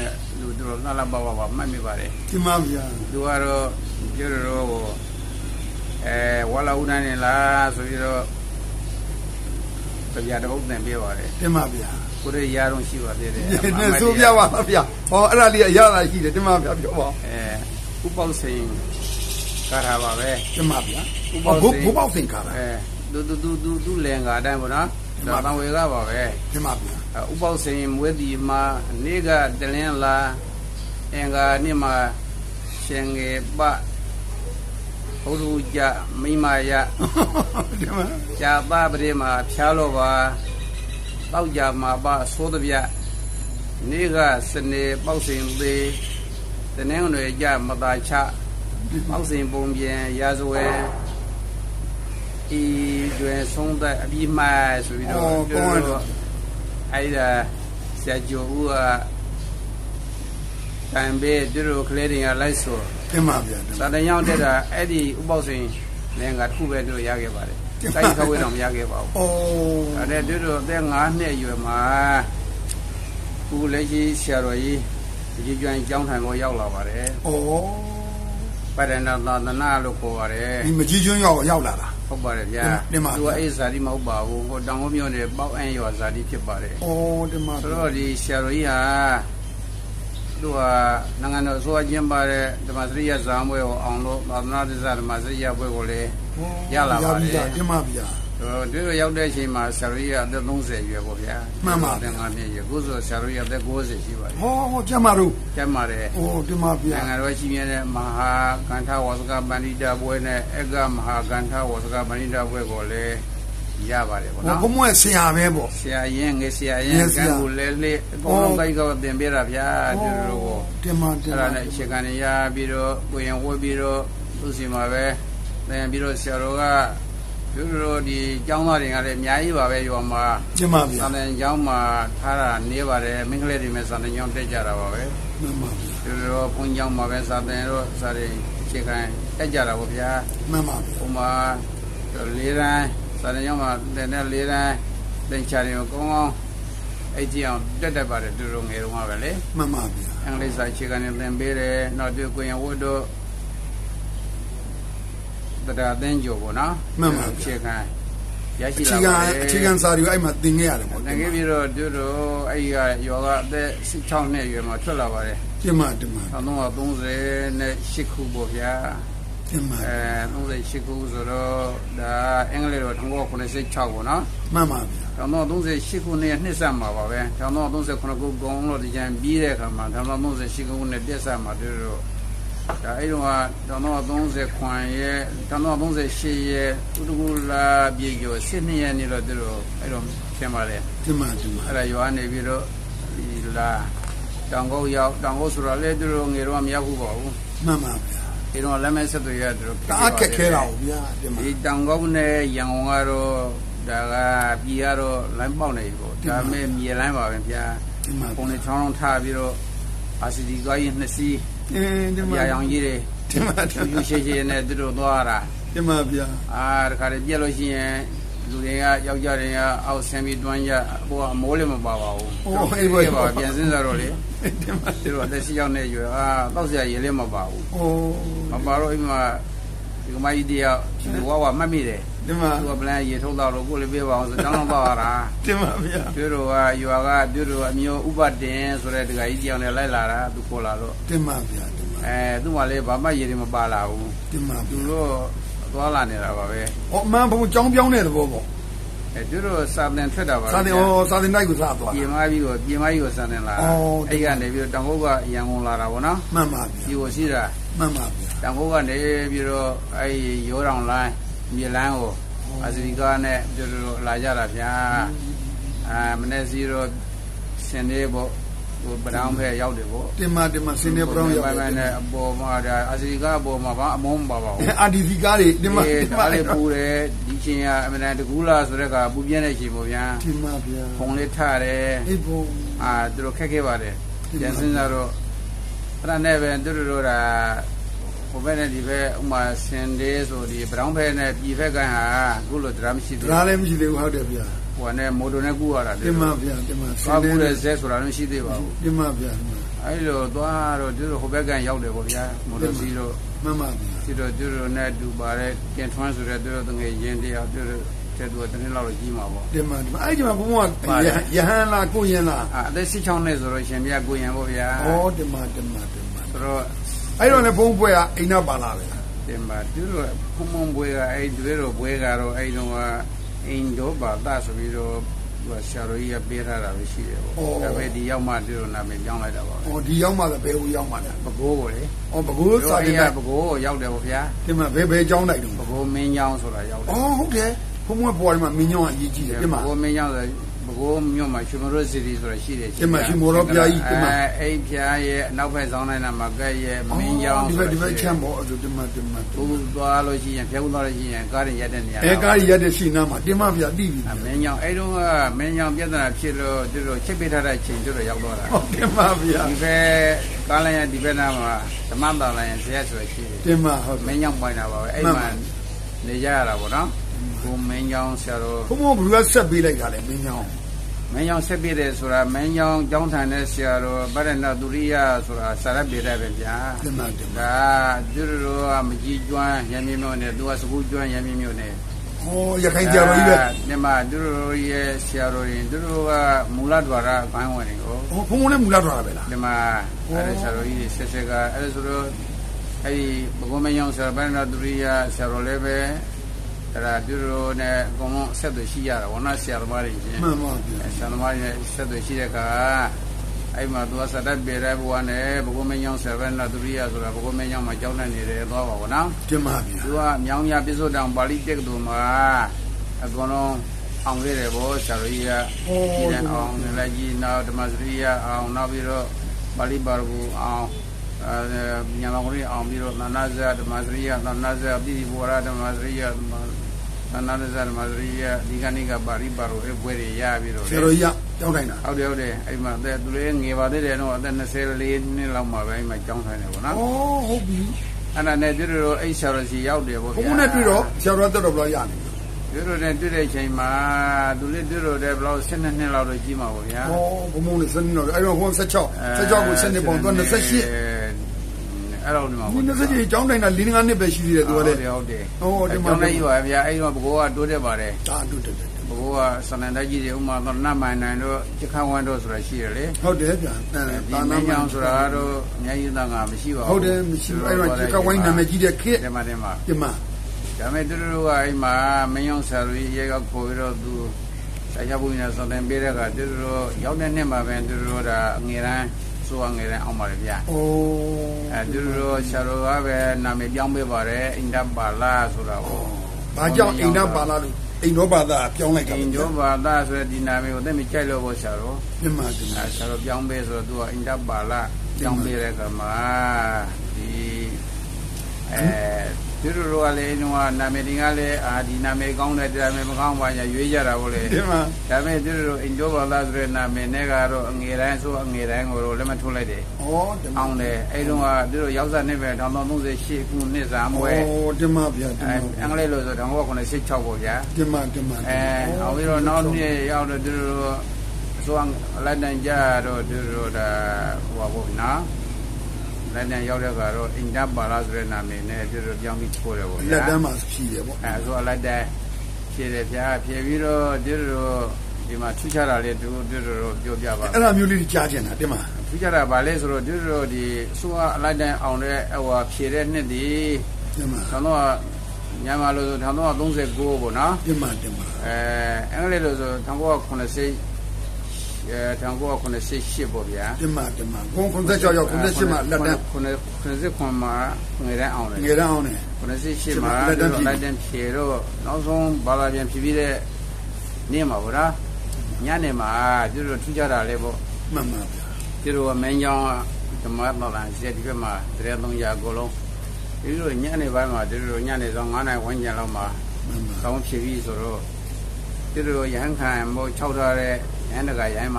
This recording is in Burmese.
နဲ့လူတို့လှလှပပပမှတ်မိပါတယ်ဒီမှာဗျာသူကတော့ပြောရတော့ကိုအဲဝါလာဦးနိုင်နေလားဆိုပြီးတော့ကြပြတော့တင်ပြပါတယ်ဒီမှာဗျာကိုရရတော့ရှိပါသေးတယ်နေဆိုပြပါလားဗျာဟောအဲ့ဒါလေးအရသာရှိတယ်ဒီမှာဗျာပြောပါအဲဥပောက်စိန်ကာထာပါပဲဒီမှာဗျာဥဘုပောက်ဘုဘောက်သင်္ကာရအဲသူသူသူသူသူလင်္ကာအတိုင်းပေါ့နော်မှန်ပါ ဒါတံဝေကပါပဲဒီမှာဗျာဥပောက်စိန်မွေးတီမှာနေ့ကတလင်းလာအင်္ဂါနေ့မှာရှင်ငယ်ပဘုရုကြမိမယဒီမှာဇာပပရိမှာဖျားလို့ပါတောက်ကြမှာပါသိုးတပြနေ့ကစနေပေါက်စင်သေးတနင်္ဂနွေကြမတာချပေါက်စင်ပုံပြန်ရာဇဝဲ ဤတွင်ဆုံးတဲ့အပြီးမှဆိုပြီးတော့ပြောတော့အဲ့ဒါဆရာကျော်ဦးကတန်ဘေးသူတို့ကလေးတွေကလိုက်ဆိုဒီမှာဗျာဒီစာမှာတန်ရောက်တဲ့တာအဲ့ဒီဥပောက်စင်လင်္ကာတစ်ခုပဲသူတို့ရခဲ့ပါတယ်။တိုက်ခဝေးတော့မရခဲ့ပါဘူးအိုး။အဲ့ဒါသူတို့အသက်9နှစ်အရွယ်မှာခုလက်ရှိဆရာတော်ကြီးဒီကျွမ်းကျောင်းထိုင်ကိုရောက်လာပါတယ်အိုး။ပရဏသာသနာလို့ခေါ်ပါတယ်ဒီမကြီးကျွန်းရောက်ရောက်လာတာ။ ဟုတ်ပါတယ်ဗျာဒီမှာ။သူကအဲ့ဇာတိမဟုတ်ပါဘူး။ဟိုတောင်ကုန်းမြို့နယ်ပေါက်အန်ရွာဇာတိဖြစ်ပါတယ်အိုးဒီမှာ။ဆိုတော့ဒီဆရာတော်ကြီးဟာသူကနိုင်ငံတော်အစိုးရကျင်းပတဲ့ဓမ္မစရိယဇာမွဲကိုအောင်လို့သာသနာ့သစ္စာဓမ္မစရိယဘွဲကိုလည်းရလာပါတယ်ဒီမှာဗျာ တို့တို့ရောက်တဲ့အချိန်မှာဆရာတော်ကြီးကအသက်30ရွယ်ပေါ့ဗျာမှန်ပါတဲ့ငါနှစ်ရွယ်ကိုယ်ဆိုဆရာတော်ကြီးအသက်90ရှိပါတယ်ဟောဟောကျမတို့ကျမ်းပါတယ်အိုးဒီမှာဗျာနိုင်ငံတော်ရှိမြဲတဲ့မဟာကန္ထဝါစကပန္တိတဘွဲနဲ့အကမဟာကန္ထဝါစကပန္တိတဘွဲကိုလည်းရပါတယ်ပေါ့ဟောနော်ဘုံမွဲဆရာပဲပေါ့ဆရာရင်ငယ်ဆရာရငင်ယ်ဆကရာံကိုလည်းလေအကုန်လုံးတိုက်ကောတင်ပြတာဗျာဒီလိုကိုဒီမှာဒီအဲ့မှာဒါနဲ့အခြေခံနေရပြီးတော့ကိုရင်ဝတ်ပြီးတော့သူ့စီမှာပဲသင်ပြီးတော့ဆရာတော်က သူတို့ဒီကျောင်းသားတွေကလည်းအများကြီးပါပဲရွာမှာဒီမှာဗျာစာသင်ကျောင်းမှာထားတာနေပါတယ်မင်္ဂလာတွေမဲ့စာသင်ကျောင်းတက်ကြတာပါပဲမှန်ပါဗျာသူတို့ဘုန်းကျောင်းမှာပဲစာသင်တော့စာတွေအခြေခံတက်ကြတာပေါ့ဗျာမှန်ပါဗျာဟိုမှာလေးတန်းစာသင်ကျောင်းမှာသင်တဲ့လေးတန်းသင်ချာတွေကိုကောင်းကောင်းအဲ့ကြည့်အောင်တက်တက်ပါတယ်သူတို့ငယ်တော့မှပဲလေမှန်ပါဗျာအင်္ဂလိပ်စာအခြေခံနဲ့သင်ပေးတယ်နောက်သူကိုရင်ဝတ်တော့ တရားသင်ကြပေါ့နော်အခြေခံရရှိအခြေလာခံပါတယ်အခြေခံစာတွေအဲ့မှာသင်ခဲ့ရတယ်ပေါ့တကယ်ပြီးတော့သူတို့အဲ့ဒီကယောဂအသက်16နှစ်အရွယ်မှာထွက်လာပါတယ်ဒီမှာဒီမှာ1938နဲ့8ခုပေါ့ဗျာဒီမှာအဲ38ခုဆိုတော့ဒါအင်္ဂလိပ်တော့1986ပေါ့နော်မှန်ပါဗျာ1938ခုနှစ်နှစ်ဆက်မှာပါပဲ1939ခုဂုံလို့ဒီကြံပြီးတဲ့အခါမှာ1938ခုနှစ်ပြည့်ဆက်မှာတို့တို့ ဒါအဲ့တော့1930ခွန်ရဲ့1938ရဲ့ဥဒကူလာပြည်ကျော်12ရက်နေ့တော့တို့တို့အဲ့တော့ရှင်းပါလေဒီမှာဒီမှာအဲ့ဒါရွာနေပြီးတော့ဒီလာတောင်ကုန်းရောက်တောင်ကုန်းဆိုတော့လေတို့တို့ငယ်တော့မရောက်ဘူးပေါ့ဘူးမှန်ပါဗျာဒီတော့လက်မဲ့ဆက်တွေရတို့တအားခက်ခဲတာဗျာဒီမှာဒီတောင်ကုန်းနဲ့ရန်ကုန်ကတော့ဒါကပြည်ကတော့လိုင်းပေါက်နေပြီပေါ့ဒါမဲ့မြေလိုင်းပါပဲဗျာဒီမှာပုံနဲ့ချောင်းလုံးထားပြီးတော့အာစီဒီကားကြီးနှစ်စီး အင်းဒီမှာပြာရောင်ကြီးတွေဒီမှာဒီဖြူမှာဖြူရှည်ရှည်နဲ့သူတို့သွားတာဒီမှာဗျာအာတခါတည်းပြက်လို့ရှိရင်လူတွေကယောက်ျားတွေကအောက်ဆင်းပြီးတွန်းကြဟိုကအမိုးလည်းမပါပါဘူးပါပြန်စင်းစားတော့လေဒီမှာသူတို့အသက်ရှိရောက်နေရွယ်အာတောက်စရာရေလည်းမပါဘူးအိုးမပါတော့အိမ်မှာဒီကမကြီးတယောက်ဒီဝါဝမှတ်မိတယ် ဒီမှာသူကပလန်ရေထုတ်တော့လို့ကိုလည်းပြေးပါအောင်ဆိုတောင်းတော့ပါတာဒီမှာဗျာသူတို့ကရွာကသူတို့အမျိုးဥပတင်ဆိုတဲ့တခါကြီးတယောက်နဲ့လိုက်လာတာသူခေါ်လာတော့ဒီမှာဗျာဒီမှာအဲသူ့မှာလည်းဘာမှရေတွေမပါလာဘူးဒီမှာသူတို့သွားလာနေတာပါပဲဟောအမှန်ဘုံကြောင်းပြောင်းတဲ့သဘောပေါ့အဲသူတို့စာသင်ထွက်တာပါစာတင်ဟောစာတင်တိုက်ကိုစားသွားပြင်မပြီးတော့ပြင်မကြီးကိုစာသင်လာအော်အဲ့ကနေပြီးတော့တောင်ကုတ်ကရန်ကုန်လာတာဗောနော်မှန်ပါဗျာဒီကိုရှိတာမှန်ပါဗျာတောင်ကုတ်ကနေပြီးတော့အဲ့ရိုးတောင်လိုင်း မြေလန်းကိုအစရိကာနဲ့တို့တို့လာကြတာဗျာအာမနေ့စီတော့ရှင်နေပေါ့ဟိုပဒေါင်းဖဲရောက်တယ်ပေါ့တင်မှာတင်မှာစင်းနေပရောင်းရောက်ပိုင်ပိုင်နဲ့အပေါ်မှာဒါအစရိကာအပေါ်မှာဘာအမုန်းမပါပါဘူးအာဒီဒီကားတွေတင်မှာအေးတင်ဒါမှာလေးပူတယ်ဒီချင်းကအမှန်တန်တကူလာဆိုတဲ့ကပူပြင်းတဲ့ချိန်ပေါ့ဗျာတင်မှာဗျာဖုံလေးထားတယ်အေးဘုံအာသူတို့ခက်ခဲပါတယ်ဒီမှာပြန်စဉ်းစားတော့အဲ့ဒါနဲ့ပဲသူတို့တို့က ဟိုဘက်နဲ့ဒီဘက်ဥမာစင်ဒေးဆိုဒီဘရောင်းဘက်နဲ့ပြည်ဘက်ကဟာအခုလိုတရားမရှိသေးဒါဘူးလည်းမရှိသေးဘူးဟုတ်တယ်ဗျာဟိုကနဲ့မိုတိုနဲ့ကူရတာတင်မှာဗျာတင်မှာစသွားင်းကူနေတဲ့ဇက်ဆိုတာလည်းမရှိသေးပါဘူးတင်မှာဗျာအအဲ့လိုသွားတော့သူတို့ဟိုဘက်ကန်ရောက်တယ်ပေါ့ဗျာမော်တော်စီတို့မှန်ပါဗျာဒီတော့သူတို့နဲ့တူပါတဲ့ကင်ထွန်းဆိုတဲ့သူတို့တငယ်ရင်တရားသူတို့တဲ့သူကတနေ့လောက်တော့ကြီးမှာပေါ့တင်ပါတင်ပါအဲ့ဒီမှာဘုံဘုံကယဟန်လားကိုရင်လားအာအသက်16နှစ်ဆိုတော့ရှင်ပြကိုရင်ပေါ့ဗျာဩတင်ပါတင်ပါတင်ပါဆိုတော့ အဲ့တော့လည်းဘုံဘွဲကအိမ်နာပါလာပဲလားတင်ပါသူတို့ဖုံဖုံဘွေကအဲ့သူတို့ဘွေကတော့အဲ့တုန်းကအင်ဒိုဘာသာဆိုပြီးတော့သူကဆရာတော်ကြီးကပေးထားတာပဲရှိတယ်ပေါ့ဒါပေမဲ့ဒီရောက်မှသူတို့နာမည်ပြောင်းလိုက်တာပါပဲဩဒီရောက်မှလည်းဘယ်ဟိုရောက်မှလဲပကိုးကိုလေဩဘကိုးစာတင်ကတဲ့ပကိုးကိုရောက်တယ်ပေါ့ဗျာတင်ပါဘယ်ဘယ်ကြောင်းလိုက်တော့ပကိုးမင်းကြောင်းဆိုတာရောက်တယ်ဩဟုတ်တယ်ဘုံဘွဲပေါ်ဒီမှာမင်းညောင်းအရေးကြီးတယ်တင်ပါပကိုးမင်းကြောင်းဆို ပကိုးမြို့မှာရှင်မရိုစီတီဆိုတာရှိတယ်တင်ပါရှင်မော်တော်ဘုရားကြီးတင်ပါအဲအဲ့ဖျားရဲ့အနောက်ဘက်ဆောင်နိုင်တာမှာကဲ့ရဲ့မင်းကြောင်းဒီဘဆိုက်ဒီဘက်ရှိချမ်းပေါ်အဲ့ဒါတင်ပါတင်ပါသူသွားလို့ရှိရင်ဖျက်ဦးသွားလို့ရှိရင်ကားရင်ရက်တဲ့နေရာအဲကားရက်တဲ့ရှိနာမှာတင်ပါဗျာတိပြီအမင်းကြောင့်အဲ့တုန်းကမင်းကြောင့်ပြဿနာဖြစ်လို့သူတို့ချစ်ပေးထားတဲ့ချိန်သူတို့ရောက်တော့တာဟုတ်တင်ပါဗျာဒီဘက်ကားလိုင်းရဒီဘက်နားမှာဓမ္မတာလိုင်းရဇရက်ဆိုရှိတယ်တင်ပါဟုတ်မင်းကြောင့်ပိုင်တာပါပဲအဲ့မှန်မှာပါနေကြရတာပေါ့နော် ကိုမင်းကြောင့်ဆရာတော်ဘုံဘွဲဘလူကဆက်ပေးလိုက်တာလေမင်းညောင်းမင်းကြောင့်ဆက်ပြတယ်ဆိုတာမင်းကြောင့်ကြောင်းထန်တဲ့ဆရာတော်ဗရဏသူရိယဆိုတာစာရပေတဲ့ပဲဗျာတင်ပါတင်ပါဒါသူတို့ကမကြီးကျွမ်းရံမြမျိုးနဲ့သူကစကူကျွမ်းရံမြမျိုးနဲ့ဟောရခိုင်ကြတော်ကြီးပဲဒီမှာသူတို့ရဲ့ဆရာတော်ရင်သူတို့ကမူလဒွါရဘိုင်းဝင်တွေကိုဟောဘုံဘွဲလည်းမူလာတော့တာပဲလားဒီမှာအဲ့ဒီဆရာတော်ကြီးဆက်ဆက်ကအဲ့ဒါဆိုတော့အဲ့ဒီဘဂဝမယောင်ဆရာဗန္ဒသူရိယဆရာတော်လည်းပဲ အဲ့ဒါသူတို့နဲ့အကုန်လုံးဆက်သွယ်ရှိရတာဝနာဆရာသမားတွေချင်းမှန်ပါဗျာဆရာသမားတွေနဲ့ဆက်သွယ်ရှိတဲ့အခါအဲ့မှာသူကစတတ်ပြေတဲ့ဘဝနဲ့ဘဂဝမယောင်ဆရာဗန္ဒသူရိယဆိုတာဘဂဝမယောင်မှာကြောင်းနေနေတယ်သွားပါဘောနော်တင်ပါဗျာသူကမြောင်းမြပြစ္ဆုတ်တောင်ပါဠိတက္ကသိုလ်မှာအကုန်လုံးအောင်ခဲ့တယ်ဗောဆရာတော်ကြီးကဟောဒီနဲ့အောင်နေလိုက်ကြီးနောက်ဓမ္မစရိယအောင်နောက်ပြီးတော့ပါဠိပါရဂူအောင်အဲညမောင်ကြီးအောင်ပြီးတော့သန္နာဇဓမ္မစရိယသန္နာဇပိဋိဘောရဓမ္မစရိယ သန္နာဇဓမ္မစရိယဒီကနေ့ကပါဠိပါရဂူအပွဲတွေရပြီးတော့ဆရာတော်ကြီးကြောင်းတိုင်းတာဟုတ်တယ်ဟုတ်တယ်အဲ့မှာတဲ့သူလေးငယ်ပါသေးတယ်တော့အသက်24နှစ်လောက်မှပဲအဲ့မှာကျောင်းထိုင်တယ်ဗောနော်ဩဟုတ်ပြီအဲ့ဒါနဲ့သူတို့အဲ့ဆရာတော်စီရောက်တယ်ဗောဘုံဘွဲနဲ့တွေ့တော့ဆရာတော်တက်တော့ဘယ်လောက်ရနေသူတို့နဲ့တွေ့တဲ့ချိန်မှာသူလေးသူတို့တဲ့ဘယ်လောက်12နှစ်လောက်တော့ကြီးမှာပေါ့ဗျာဩဘုံဘုံနဲ့စနေတော့အဲ့တော့ဟို16 16ကိုစနေပုံတော့28 အဲ့တော့ဒီမှာဒီ28ကြောင်းတိုင်းတာ၄၅နှစ်ပဲရှိသေးတယ်သူကဟုတ်လည်းတယ်ဟုတ်တယ်ဟောဒီမှာကျောင်းလိုက်ပါဗျာအဲ့တော့ဘကိုကတိုးတက်ပါတယ်ဒါတွေ့တယ်ဘကိုကစနန္ဒကြီးတွေဥမာတော့နတ်မိုင်နိုင်တို့ချခဝန်းတို့ဆိုတာရှိတယ်လေဟုတ်တယ်ဗျာအဲဒီဒါမနာင်းမကြောင်ဆိုတာတော့အများကြီးသားငါမရှိပါဘူးဟုတ်တယ်မရှိဘူးအဲ့တော့ချက်ကဝိုင်းနာမည်ကြီးတဲ့ခေတ်ဒီမှာဒီမှာဒီမှာဒါမဲ့သူတို့ကအဲ့မှာမင်းအောင်ဆရာကြီးရေကခေါ်ပြီးတော့သူတရားဘူးနဲ့စောင့်တင်ပေးတဲ့ကသူတို့ရောက်တဲ့နှစ်မှာပဲသူတို့ကငယ်ရန် ဆိုငယ်ရန်အောင်ပါတယ်ဗျာဩအဲသူတို့ဆရာတော်ကပဲနာမည်ပြောင်းပေးပါတယ်အင်ဒပါလာဆိုတာကိုဘာကြောင့်အိမ်နာပါလာလို့အိမ်တော်ဘာသာပြောင်းလိုက်တာအင်ဒပါလာဆိုတဲ့ဒီနာမည်ကိုသိမကြိုက်လို့ပေါ့ဆရာတော်ဒီမှာဒီမှာအဲဆရာတော်ပြောင်းပေးဆိုတော့သူကအင်ဒပါလာပြောင်းပေးတဲ့ကမှာဒီ အဲသူတို့ကလည်းတော့နာမည်တင်ကလည်းအာဒီနာမည်ကောင်းတဲ့နာမည်မကောင်းပါညာရွေးကြတာပေါ့လေဒီမှာဒါပေမဲ့သူတို့အင်ဒိုဘာလာဆိုတဲ့နာမည်နဲ့ကတော့အငယ်တိုင်းဆိုအငယ်တိုင်းကိုတော့လက်မထုတ်လိုက်တယ်ဩဒီမှာအောင်တယ်အဲ့တုန်းကသူတို့ရောက်စားနေပဲ1938ခုနှစ်စာမွဲဩဒီမှာဗျာဒီအဲမှာအင်္ဂလိပ်လို့ဆို1986ပေါ့ဗျာဒီမှာဒီမှာအဲအောင်ပြီးတော့နောက်နေ့ရောက်တော့သူတို့အစိုးရလက်တန်ကြတော့သူတို့ဒါဟိုပါပေါ့နော် လက်တန်ရောက်တဲ့ကတော့အင်တာပါလာဆိုတဲ့နာမည်နဲ့သူတို့ပြောင်းပြီးပို့တယ်ပေါ့လက်ဗျာတန်းမှာရှိတယ်ပေါ့အဲအစိုးရလက်တန်ဖြည့်တယ်ဗျာဖြည့်ပြီးတော့သူတို့ဒီမှာထူးခြားတာလေးသူတို့ပြောပြပါအဲ့ဒါမျိုးလေးကြားကျင်တာဒီမှာထူးခြားတာဗာလဲဆိုတော့သူတို့ဒီအစိုးရအလိုက်တိုင်းအောင်တဲ့ဟိုဖြည့်တဲ့နှစ်ဒီဒီမှာထောင်တော့မြန်မာလို့ဆိုထောင်တော့39ပေါ့နော်ဒီမှာဒီမှာအဲအင်္ဂလိပ်လို့ဆို1980အဲ 1988ပေါ့ဗျာဒီမှာဒီမှာကို96ရောက်98မှာလက်တန်း89မှာငွေတန်းအောင်တယ်ငယ်တန်းအောင်နေ98မှာလက်တန်းလက်တန်းဖြေတော့နောက်ဆုံးဘာသာပြန်ဖြေပြီးတဲ့နေ့မှာဗောနော်ညနေမှာသူတို့ထူးခြားတာလေးပေါ့မှန်ပါဗျာသူတို့ကမင်းကြောင်ဓမ္မတော်လာစီဒီဘက်မှာတရေ300ကိုလုံးဒီလိုညနေပိုင်းမှာသူတို့ညနေဆောင်9နိုင်ဝန်းကျင်လောက်မှာမှန်ပါတောင်းဖြေပြီးဆိုတော့သူတို့ရဟန်းခံမို့၆ထားတဲ့ ရဟန်းတကရဟန်းမှာ